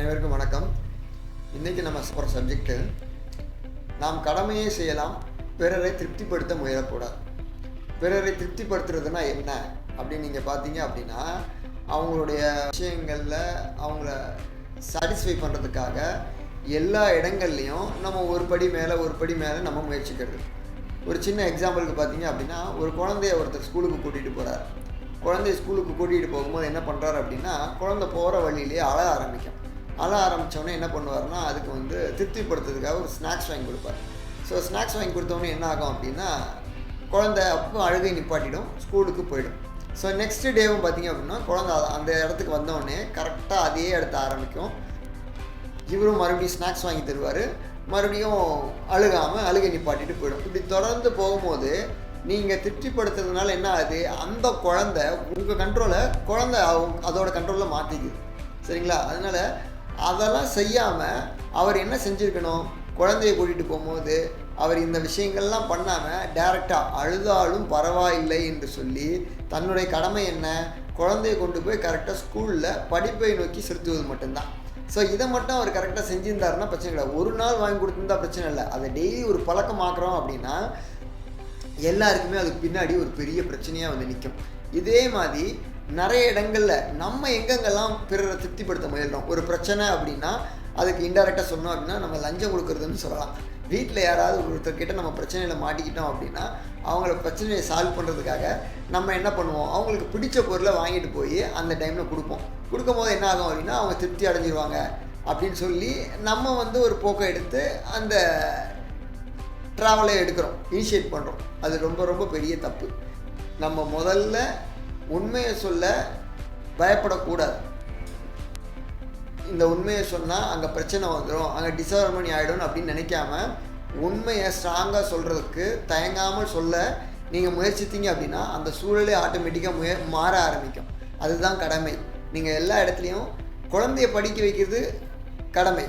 அனைவருக்கும் வணக்கம். இன்றைக்கி நம்ம போகிற சப்ஜெக்ட்டு நாம் கடமையை செய்யலாம் பிறரை திருப்திப்படுத்த முயலக்கூடாது. பிறரை திருப்திப்படுத்துறதுனா என்ன? அப்படின்னு நீங்கள் பார்த்தீங்க அப்படின்னா அவங்களுடைய விஷயங்களில் அவங்கள சாட்டிஸ்ஃபை பண்ணுறதுக்காக எல்லா இடங்கள்லையும் நம்ம ஒரு படி மேலே ஒரு படி மேலே நம்ம முயற்சிக்கிறது. ஒரு சின்ன எக்ஸாம்பிளுக்கு பார்த்தீங்க அப்படின்னா ஒரு குழந்தைய ஒருத்தர் ஸ்கூலுக்கு கூட்டிகிட்டு போகிறார் குழந்தைய ஸ்கூலுக்கு கூட்டிகிட்டு போகும்போது என்ன பண்ணுறாரு அப்படின்னா குழந்தை போகிற வழியிலேயே அழ ஆரம்பிக்கும். அழ ஆரம்பித்தோடனே என்ன பண்ணுவார்னா அதுக்கு வந்து திருப்திப்படுத்துறதுக்காக ஒரு ஸ்நாக்ஸ் வாங்கி கொடுப்பார். ஸோ ஸ்நாக்ஸ் வாங்கி கொடுத்தோடனே என்ன ஆகும் அப்படின்னா குழந்தை அப்போ அழுகை நிப்பாட்டிடும் ஸ்கூலுக்கு போயிடும். ஸோ நெக்ஸ்ட் டேவும் பார்த்திங்க அப்படின்னா குழந்தை அந்த இடத்துக்கு வந்தோடனே கரெக்டாக அதே இடத்த ஆரம்பிக்கும். இவரும் மறுபடியும் ஸ்நாக்ஸ் வாங்கி தருவார். மறுபடியும் அழுகாமல் அழுகை நிப்பாட்டிட்டு போயிடும். இப்படி தொடர்ந்து போகும்போது நீங்கள் திருப்திப்படுத்துறதுனால என்ன ஆகுது? அந்த குழந்தை உங்கள் கண்ட்ரோலை குழந்தை அவங்க அதோட கண்ட்ரோலில் மாற்றிக்குது சரிங்களா? அதனால் அதெல்லாம் செய்யாமல் அவர் என்ன செஞ்சுருக்கணும்? குழந்தைய கூட்டிகிட்டு போகும்போது அவர் இந்த விஷயங்கள்லாம் பண்ணாமல் டைரெக்டாக அழுதாலும் பரவாயில்லை என்று சொல்லி தன்னுடைய கடமை என்ன? குழந்தைய கொண்டு போய் கரெக்டாக ஸ்கூலில் படிப்பை நோக்கி செலுத்துவது மட்டும்தான். ஸோ இதை மட்டும் அவர் கரெக்டாக செஞ்சிருந்தாருன்னா பிரச்சனை இல்லை. ஒரு நாள் வாங்கி கொடுத்துருந்தா பிரச்சனை இல்லை. அதை டெய்லி ஒரு பழக்கமாக்குறோம் அப்படின்னா எல்லாருக்குமே அதுக்கு பின்னாடி ஒரு பெரிய பிரச்சனையாக வந்து நிற்கும் இதே மாதிரி நிறைய இடங்களில் நம்ம எங்கெங்கெல்லாம் பிறரை திருப்திப்படுத்த முயல்கிறோம் ஒரு பிரச்சனை அப்படின்னா அதுக்கு இன்டெரக்டாக சொன்னோம் அப்படின்னா நம்ம லஞ்சம் கொடுக்குறதுன்னு சொல்லலாம். வீட்டில் யாராவது ஒருத்தர்கிட்ட நம்ம பிரச்சனையில் மாட்டிக்கிட்டோம் அப்படின்னா அவங்கள பிரச்சனையை சால்வ் பண்ணுறதுக்காக நம்ம என்ன பண்ணுவோம்? அவங்களுக்கு பிடிச்ச பொருளை வாங்கிட்டு போய் அந்த டைமில் கொடுப்போம். கொடுக்கும்போது என்ன ஆகும் அப்படின்னா அவங்க திருப்தி அடைஞ்சிருவாங்க அப்படின்னு சொல்லி நம்ம வந்து ஒரு போக்கை எடுத்து அந்த ட்ராவலை எடுக்கிறோம். இனிஷியேட் பண்ணுறோம் அது ரொம்ப ரொம்ப பெரிய தப்பு. நம்ம முதல்ல உண்மையை சொல்ல பயப்படக்கூடாது. இந்த உண்மையை சொன்னால் அங்கே பிரச்சனை வந்துடும் அங்கே டிசர்மனி ஆகிடும் அப்படின்னு நினைக்காம உண்மையை ஸ்ட்ராங்காக சொல்கிறதுக்கு தயங்காமல் சொல்ல நீங்கள் முயற்சித்தீங்க அப்படின்னா அந்த சூழலே ஆட்டோமேட்டிக்காக முய மாற ஆரம்பிக்கும். அதுதான் கடமை. நீங்கள் எல்லா இடத்துலையும் குழந்தைய படிக்க வைக்கிறது கடமை.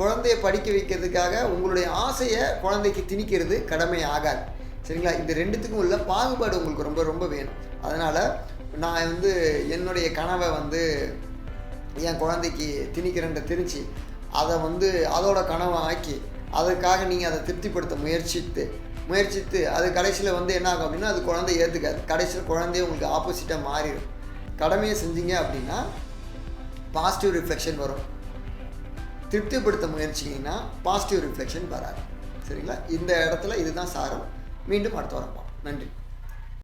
குழந்தைய படிக்க வைக்கிறதுக்காக உங்களுடைய ஆசையை குழந்தைக்கு திணிக்கிறது கடமை ஆகாது. சரிங்களா? இந்த ரெண்டுத்துக்கும் உள்ள பாகுபாடு உங்களுக்கு ரொம்ப ரொம்ப வேணும். அதனால் நான் வந்து என்னுடைய கனவை வந்து என் குழந்தைக்கு திணிக்கிறேன்ற தெரிஞ்சு அதை வந்து அதோட கனவை ஆக்கி அதற்காக நீங்கள் அதை திருப்திப்படுத்த முயற்சித்து முயற்சித்து அது கடைசியில் வந்து என்ன ஆகும் அப்படின்னா அது குழந்தை ஏற்றுக்காது கடைசியில் குழந்தைய உங்களுக்கு ஆப்போசிட்டாக மாறிடும். கடமையை செஞ்சீங்க அப்படின்னா பாசிட்டிவ் ரிஃப்ளெக்ஷன் வரும். திருப்திப்படுத்த முயற்சிங்கன்னா பாசிட்டிவ் ரிஃப்ளெக்ஷன் வராது. சரிங்களா? இந்த இடத்துல இதுதான் சாரம். மீண்டும் அடுத்த வரப்போம் நன்றி.